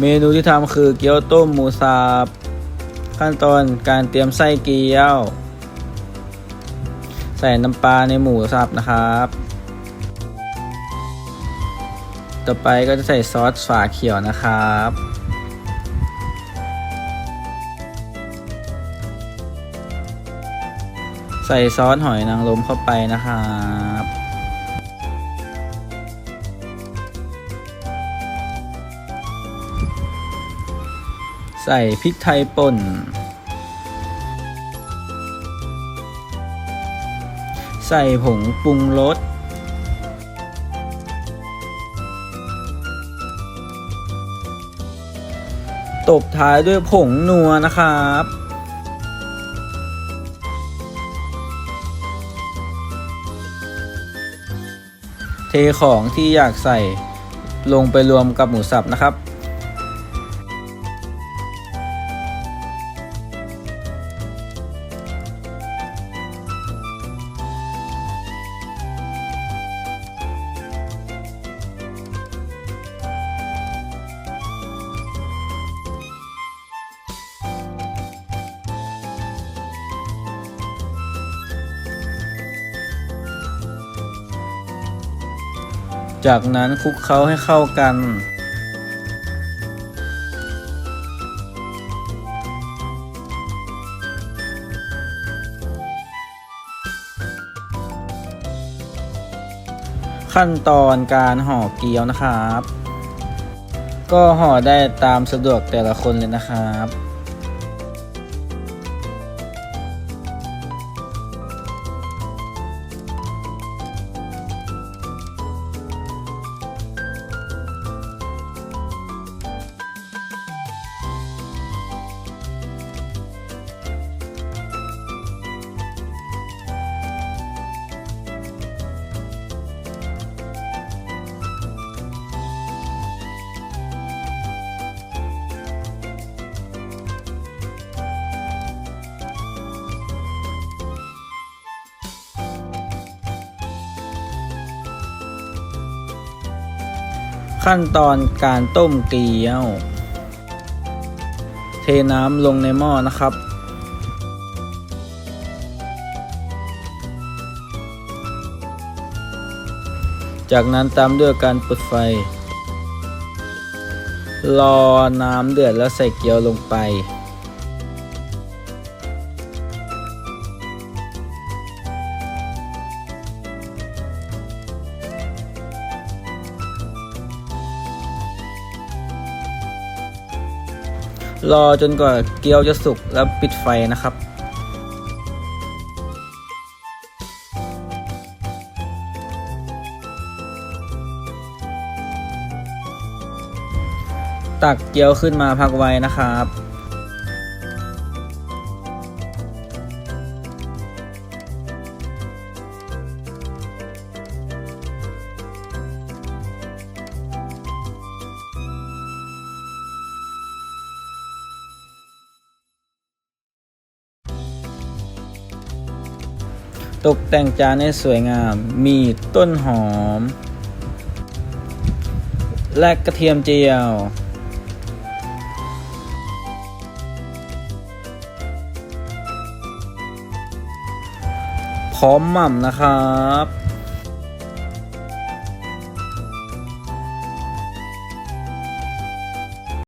เมนูที่ทำคือเกี๊ยวต้มหมูสับขั้นตอนการเตรียมไส้เกี๊ยว ใส่น้ำปลาในหมูสับนะครับ ต่อไปก็จะใส่ซอสฝาเขียวนะครับใส่ซอสหอยนางรมเข้าไปนะครับ ใส่พริกไทยป่น ใส่ผงปรุงรส ตบท้ายด้วยผงนัวนะครับเทของที่อยากใส่ลงไปรวมกับหมูสับนะครับ จากนั้นคลุกเคล้าให้เข้ากัน ขั้นตอนการห่อเกี๊ยวนะครับ ก็ห่อได้ตามสะดวกแต่ละคนเลยนะครับ ขั้นตอนการต้มเกี๊ยว เทน้ำลงในหม้อนะครับ จากนั้นตามด้วยการปิดไฟ รอน้ำเดือดแล้วใส่เกี๊ยวลงไป รอจนกว่าเกี๊ยวจะสุกแล้วปิดไฟนะครับ ตักเกี๊ยวขึ้นมาพักไว้นะครับ ตกแต่งจานให้สวยงาม มีต้นหอม และกระเทียมเจียว พร้อมหม่ำนะครับ